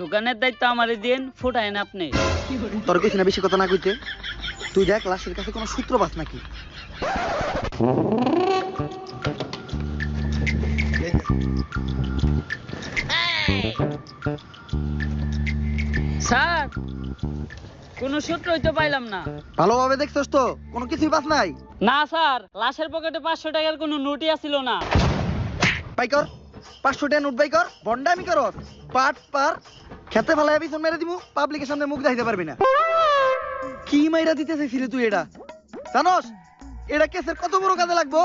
দোকানের দায়িত্ব আমারই দিন ফুটাইন আপনি। তোর কইছি না বেশি কথা না কইতে? তুই দেখ লাশের কাছে কোনো সূত্র পাস নাকি? স্যার কোনো সূত্রই তো পাইলাম না। ভালোভাবে দেখছস তো কোনো কিছুই পাস নাই? না স্যার লাশের পকেটে পাঁচশো টাকার কোনো নোটই আসিল না। পাই কর পাঁচশো টাকা নোট পাই কর বন্ডামি কর। পাট পার খেতে ফেলায় পিছন মেরে দিমু পাবলিকের সামনে মুখ দেখাইতে পারবি না। কি মাইরা দিতে চাইছিলি তুই এটা? জানোস এটা কেসের কত বড় কাজে লাগবো?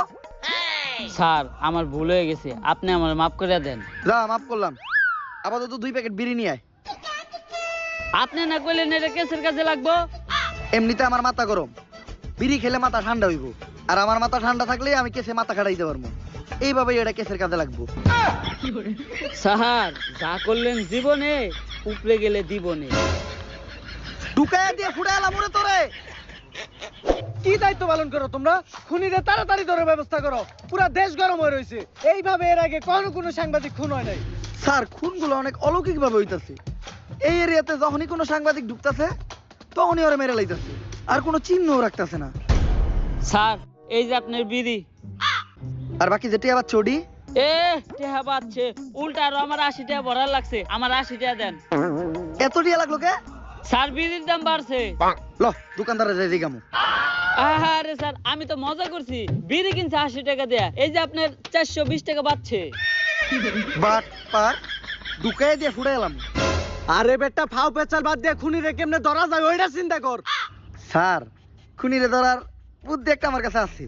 স্যার আমার ভুল হয়ে গেছে। আপনি আমার মাফ করে দেন। যা মাফ করলাম। আপাতত দুই প্যাকেট বিড়ি নিয়ে আয়। আপনি না কইলেন এটা কেসের কাজে লাগবো? এমনিতে আমার মাথা গরম। বিড়ি খেলে মাথা ঠান্ডা হইব। আর আমার মাথা ঠান্ডা থাকলে আমি কেসে মাথা খাটাইতে পারব। এইভাবেই এটা কেসের কাজে লাগবো। স্যার যা করলেন জীবনে উপরে গেলে দিবনে। ঢুকাইয়া দিয়ে ফুড়ে এলাম ওরে তোরে। কি দায়িত্ব পালন করো তোমরা? খুনিদের তাড়াতাড়ি ধরে ব্যবস্থা করো পুরা দেশ গরম হয়ে রয়েছে এইভাবে এর আগে কোনো কোনো সাংবাদিক খুন হয় নাই। স্যার খুনগুলো অনেক অলৌকিক ভাবে হইতাছে। এই এরিয়াতে যখনই কোনো সাংবাদিক ঢুকতাছে তখনই ওরা মেরে লাইতাছে। আর কোনো চিহ্নও রাখতাছে না। স্যার এই যে আপনার বিড়ি আর বাকি যেটি আবার চডি এ টেহা পাচ্ছে। উল্টা আরও আমার আশি টাকা ভরার লাগছে। আমার আশি টাকা দেন। এত টিয়া লাগল কে? স্যার বিড়ির দাম বাড়ছে। ল দোকানদারে যাই দিগামু আরে স্যার আমি তো মজা করছি। বিড়ি কিনছে আশি টাকা দেয়া। এই যে আপনার চারশো বিশ টাকা পাচ্ছে বাট পার ঢুকাইয়া দিয়ে ফুড়ে এলাম। আরে বেটা ফাও পেচাল বাদ দিয়ে খুনিরে কেমনে ধরা যায় ওইটা চিন্তা কর। স্যার খুনিরে ধরার বুদ্ধি একটা আমার কাছে আছে।